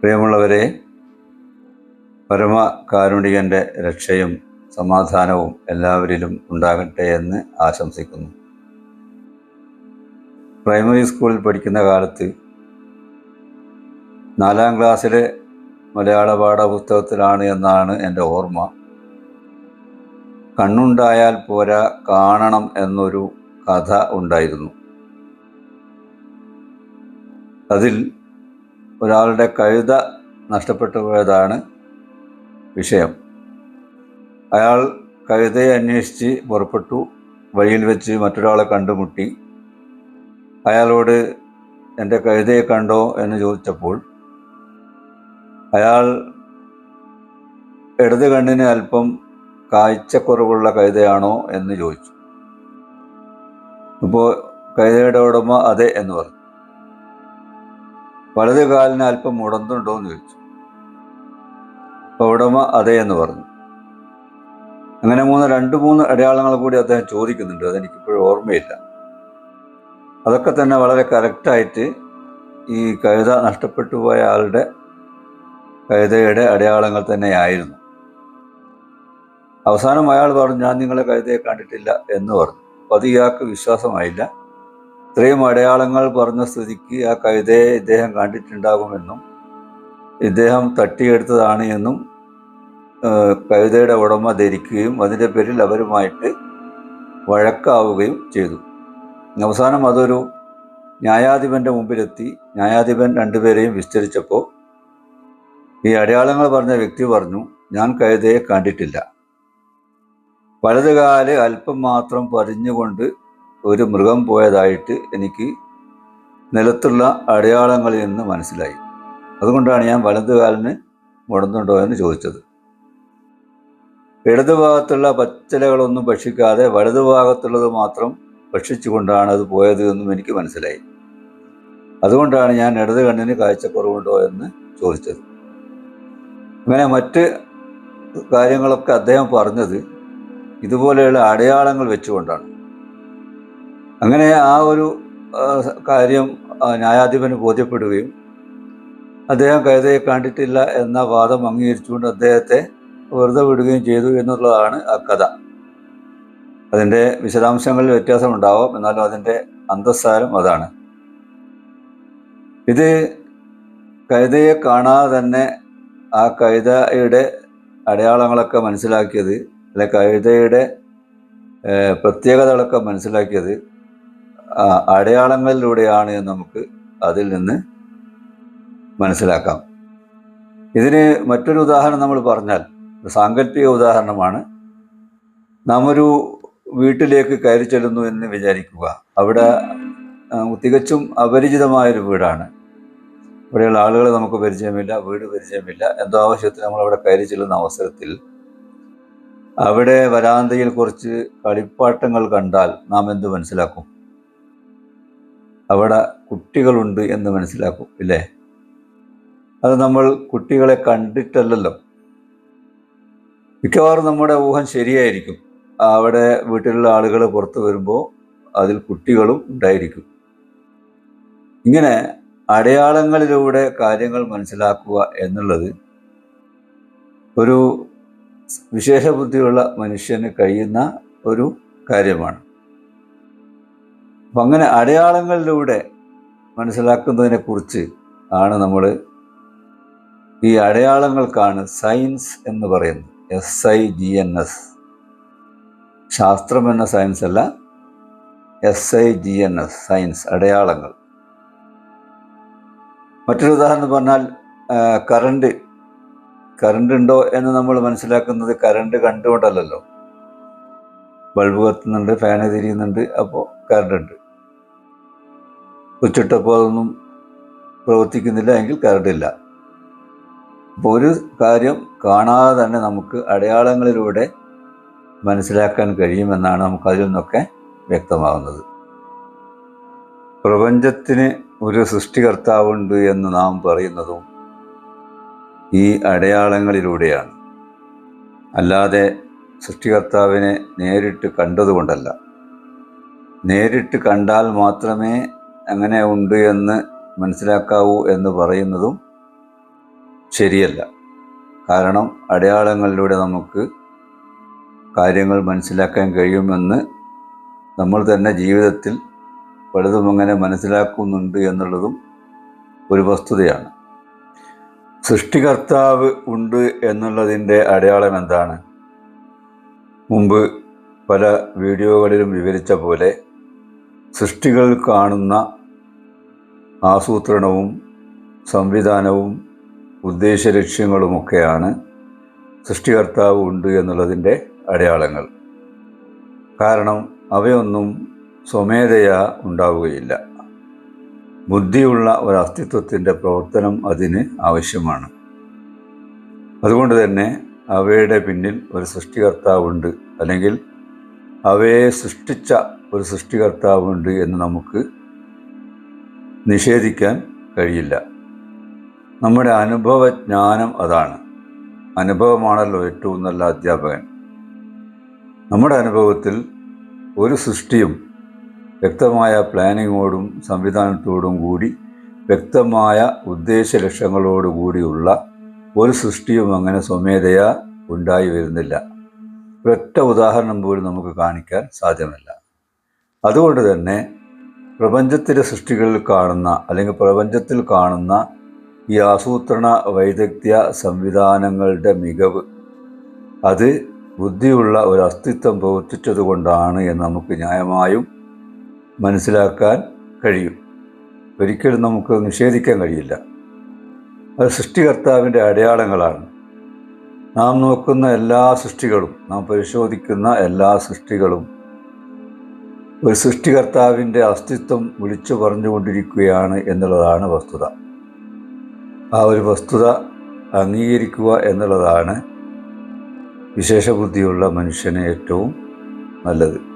പ്രിയമുള്ളവരെ പരമകാരുണികന്റെ രക്ഷയും സമാധാനവും എല്ലാവരിലും ഉണ്ടാകട്ടെ എന്ന് ആശംസിക്കുന്നു. പ്രൈമറി സ്കൂളിൽ പഠിക്കുന്ന കാലത്ത് നാലാം ക്ലാസ്സിലെ മലയാള പാഠപുസ്തകത്തിലാണ് എന്നാണ് എന്റെ ഓർമ്മ. കണ്ണുണ്ടായാൽ പോരാ കാണണം എന്നൊരു കഥ ഉണ്ടായിരുന്നു. അതിൽ ഒരാളുടെ കഴുത നഷ്ടപ്പെട്ടു പോയതാണ് വിഷയം. അയാൾ കഴുതയെ അന്വേഷിച്ച് പുറപ്പെട്ടു വഴിയിൽ വെച്ച് മറ്റൊരാളെ കണ്ടുമുട്ടി. അയാളോട് എന്റെ കഴുതയെ കണ്ടോ? എന്ന് ചോദിച്ചപ്പോൾ അയാൾ ഇടത് കണ്ണിന് അല്പം കാഴ്ചക്കുറവുള്ള കഴുതയാണോ? എന്ന് ചോദിച്ചു. അപ്പോൾ കഴുതയുടെ ഉടമ അതെ എന്ന് പറഞ്ഞു. വലത് കാലിന് അല്പം മുടന്തുണ്ടോ എന്ന് ചോദിച്ചു. അപ്പോൾ ഉടമ അതെ എന്ന് പറഞ്ഞു. അങ്ങനെ മൂന്ന് രണ്ട് മൂന്ന് അടയാളങ്ങൾ കൂടി അദ്ദേഹം ചോദിക്കുന്നുണ്ട്. അതെനിക്കിപ്പോഴും ഓർമ്മയില്ല. അതൊക്കെ തന്നെ വളരെ കറക്റ്റായിട്ട് ഈ കഴുത നഷ്ടപ്പെട്ടു പോയ ആളുടെ കഴുതയുടെ അടയാളങ്ങൾ തന്നെയായിരുന്നു. അവസാനം അയാൾ പറഞ്ഞു ഞാൻ നിങ്ങളെ കഴുതയെ കണ്ടിട്ടില്ല എന്ന് പറഞ്ഞു. അപ്പോൾ അത് ഇയാൾക്ക് വിശ്വാസമായില്ല. ഇത്രയും അടയാളങ്ങൾ പറഞ്ഞ സ്ഥിതിക്ക് ആ കവിതയെ ഇദ്ദേഹം കണ്ടിട്ടുണ്ടാകുമെന്നും ഇദ്ദേഹം തട്ടിയെടുത്തതാണ് എന്നും കവിതയുടെ ഉടമ ധരിക്കുകയും അതിന്റെ പേരിൽ അവരുമായിട്ട് വഴക്കാവുകയും ചെയ്തു. അവസാനം അതൊരു ന്യായാധിപന്റെ മുമ്പിലെത്തി. ന്യായാധിപൻ രണ്ടുപേരെയും വിസ്തരിച്ചപ്പോൾ ഈ അടയാളങ്ങൾ പറഞ്ഞ വ്യക്തി പറഞ്ഞു ഞാൻ കഴുതയെ കണ്ടിട്ടില്ല. വലതുകാൽ അല്പം മാത്രം പതിഞ്ഞുകൊണ്ട് ഒരു മൃഗം പോയതായിട്ട് എനിക്ക് നിലത്തുള്ള അടയാളങ്ങളിൽ നിന്ന് മനസ്സിലായി. അതുകൊണ്ടാണ് ഞാൻ വലതുകാലിന് മുടന്നുണ്ടോ എന്ന് ചോദിച്ചത്. ഇടതുഭാഗത്തുള്ള പച്ചിലകളൊന്നും ഭക്ഷിക്കാതെ വലതുഭാഗത്തുള്ളത് മാത്രം ഭക്ഷിച്ചുകൊണ്ടാണ് അത് പോയത് എന്നും എനിക്ക് മനസ്സിലായി. അതുകൊണ്ടാണ് ഞാൻ ഇടത് കണ്ണിന് കാഴ്ചക്കുറവുണ്ടോ എന്ന് ചോദിച്ചത്. അങ്ങനെ മറ്റ് കാര്യങ്ങളൊക്കെ അദ്ദേഹം പറഞ്ഞത് ഇതുപോലെയുള്ള അടയാളങ്ങൾ വെച്ചുകൊണ്ടാണ്. അങ്ങനെ ആ ഒരു കാര്യം ന്യായാധിപന് ബോധ്യപ്പെടുകയും അദ്ദേഹം കൈതയെ കണ്ടിട്ടില്ല എന്ന വാദം അംഗീകരിച്ചുകൊണ്ട് അദ്ദേഹത്തെ വെറുതെ വിടുകയും ചെയ്തു എന്നുള്ളതാണ് ആ കഥ. അതിന്റെ വിശദാംശങ്ങളിൽ വ്യത്യാസമുണ്ടാവാം എന്നാലും അതിന്റെ അന്തസ്സാരം അതാണ്. ഇത് കൈതയെ കാണാതെ തന്നെ ആ കൈതയുടെ അടയാളങ്ങളൊക്കെ മനസ്സിലാക്കിയത് അല്ലെ കൈതയുടെ പ്രത്യേകതകളൊക്കെ മനസ്സിലാക്കിയത് അടയാളങ്ങളിലൂടെയാണ് നമുക്ക് അതിൽ നിന്ന് മനസ്സിലാക്കാം. ഇതിന് മറ്റൊരു ഉദാഹരണം നമ്മൾ പറഞ്ഞാൽ സാങ്കല്പിക ഉദാഹരണമാണ്. നാം ഒരു വീട്ടിലേക്ക് കയറി ചെല്ലുന്നു എന്ന് വിചാരിക്കുക. അവിടെ തികച്ചും അപരിചിതമായൊരു വീടാണ്. ഇവിടെയുള്ള ആളുകളെ നമുക്ക് പരിചയമില്ല വീട് പരിചയമില്ല. എന്തോ ആവശ്യത്തിന് നമ്മൾ അവിടെ കയറി ചെല്ലുന്ന അവസരത്തിൽ അവിടെ വരാന്തയിൽ കുറച്ച് കളിപ്പാട്ടങ്ങൾ കണ്ടാൽ നാം എന്ത് മനസ്സിലാക്കും? അവിടെ കുട്ടികളുണ്ട് എന്ന് മനസ്സിലാക്കും ഇല്ലേ? അത് നമ്മൾ കുട്ടികളെ കണ്ടിട്ടല്ലല്ലോ. മിക്കവാറും നമ്മുടെ ഊഹം ശരിയായിരിക്കും. അവിടെ വീട്ടിലുള്ള ആളുകൾ പുറത്തു വരുമ്പോൾ അതിൽ കുട്ടികളും ഉണ്ടായിരിക്കും. ഇങ്ങനെ അടയാളങ്ങളിലൂടെ കാര്യങ്ങൾ മനസ്സിലാക്കുക എന്നുള്ളത് ഒരു വിശേഷ ബുദ്ധിയുള്ള മനുഷ്യന് കഴിയുന്ന ഒരു കാര്യമാണ്. അപ്പം അങ്ങനെ അടയാളങ്ങളിലൂടെ മനസ്സിലാക്കുന്നതിനെ കുറിച്ച് ആണ് നമ്മൾ ഈ അടയാളങ്ങൾക്കാണ് സയൻസ് എന്ന് പറയുന്നത്. S I G N S ശാസ്ത്രം എന്ന സയൻസ് അല്ല S I G N S science അടയാളങ്ങൾ. മറ്റൊരു ഉദാഹരണം പറഞ്ഞാൽ കറണ്ട് കറണ്ട്. ഉണ്ടോ എന്ന് നമ്മൾ മനസ്സിലാക്കുന്നത് കറണ്ട് കണ്ടുകൊണ്ടല്ലല്ലോ. ബൾബ് കത്തുന്നുണ്ട് ഫാന് തിരിയുന്നുണ്ട് അപ്പോൾ കറണ്ട് ഉണ്ട് സ്വിച്ചിട്ടപ്പോൾ അതൊന്നും പ്രവർത്തിക്കുന്നില്ല എങ്കിൽ കറണ്ട് ഇല്ല. അപ്പോൾ ഒരു കാര്യം കാണാതെ തന്നെ നമുക്ക് അടയാളങ്ങളിലൂടെ മനസ്സിലാക്കാൻ കഴിയുമെന്നാണ് നമുക്ക് അതിൽ നിന്നൊക്കെ വ്യക്തമാകുന്നത് പ്രപഞ്ചത്തിന് ഒരു സൃഷ്ടികർത്താവുണ്ട് എന്ന് നാം പറയുന്നതും ഈ അടയാളങ്ങളിലൂടെയാണ്. അല്ലാതെ സൃഷ്ടികർത്താവിനെ നേരിട്ട് കണ്ടതുകൊണ്ടല്ല. നേരിട്ട് കണ്ടാൽ മാത്രമേ അങ്ങനെ ഉണ്ട് എന്ന് മനസ്സിലാക്കാവൂ എന്ന് പറയുന്നതും ശരിയല്ല. കാരണം അടയാളങ്ങളിലൂടെ നമുക്ക് കാര്യങ്ങൾ മനസ്സിലാക്കാൻ കഴിയുമെന്ന് നമ്മൾ തന്നെ ജീവിതത്തിൽ പലതും അങ്ങനെ മനസ്സിലാക്കുന്നുണ്ട് എന്നുള്ളതും ഒരു വസ്തുതയാണ്. സൃഷ്ടികർത്താവ് ഉണ്ട് എന്നുള്ളതിന്റെ അടയാളം എന്താണ്? മുമ്പ് പല വീഡിയോകളിലും വിവരിച്ച പോലെ സൃഷ്ടികൾ കാണുന്ന ആസൂത്രണവും സംവിധാനവും ഉദ്ദേശ ലക്ഷ്യങ്ങളുമൊക്കെയാണ് സൃഷ്ടികർത്താവ് ഉണ്ട് എന്നുള്ളതിന്റെ അടയാളങ്ങൾ. കാരണം അവയൊന്നും സ്വമേധയാ ഉണ്ടാവുകയില്ല. ബുദ്ധിയുള്ള ഒരു അസ്തിത്വത്തിന്റെ പ്രവർത്തനം അതിന് ആവശ്യമാണ്. അതുകൊണ്ട് തന്നെ അവയുടെ പിന്നിൽ ഒരു സൃഷ്ടികർത്താവുണ്ട് അല്ലെങ്കിൽ അവയെ സൃഷ്ടിച്ച ഒരു സൃഷ്ടികർത്താവുണ്ട് എന്ന് നമുക്ക് നിഷേധിക്കാൻ കഴിയില്ല. നമ്മുടെ അനുഭവജ്ഞാനം അതാണ്. അനുഭവമാണല്ലോ ഏറ്റവും നല്ല അധ്യാപകൻ. നമ്മുടെ അനുഭവത്തിൽ ഒരു സൃഷ്ടിയും വ്യക്തമായ പ്ലാനിങ്ങോടും സംവിധാനത്തോടും കൂടി വ്യക്തമായ ഉദ്ദേശ ലക്ഷ്യങ്ങളോടുകൂടിയുള്ള ഒരു സൃഷ്ടിയും അങ്ങനെ സ്വമേധയാ ഉണ്ടായി വരുന്നില്ല. ഒരൊറ്റ ഉദാഹരണം പോലും നമുക്ക് കാണിക്കാൻ സാധ്യമല്ല. അതുകൊണ്ട് തന്നെ പ്രപഞ്ചത്തിലെ സൃഷ്ടികളിൽ കാണുന്ന അല്ലെങ്കിൽ പ്രപഞ്ചത്തിൽ കാണുന്ന ഈ ആസൂത്രണ വൈദഗ്ധ്യ സംവിധാനങ്ങളുടെ മികവ് അത് ബുദ്ധിയുള്ള ഒരു അസ്തിത്വം പ്രവർത്തിച്ചത് കൊണ്ടാണ് എന്ന് നമുക്ക് ന്യായമായും മനസ്സിലാക്കാൻ കഴിയും. ഒരിക്കലും നമുക്ക് നിഷേധിക്കാൻ കഴിയില്ല. അത് സൃഷ്ടികർത്താവിന്റെ അടയാളങ്ങളാണ്. നാം നോക്കുന്ന എല്ലാ സൃഷ്ടികളും നാം പരിശോധിക്കുന്ന എല്ലാ സൃഷ്ടികളും ഒരു സൃഷ്ടികർത്താവിന്റെ അസ്തിത്വം വിളിച്ചു പറഞ്ഞുകൊണ്ടിരിക്കുകയാണ് എന്നുള്ളതാണ് വസ്തുത. ആ ഒരു വസ്തുത അംഗീകരിക്കുക എന്നുള്ളതാണ് വിശേഷബുദ്ധിയുള്ള മനുഷ്യന് ഏറ്റവും നല്ലത്.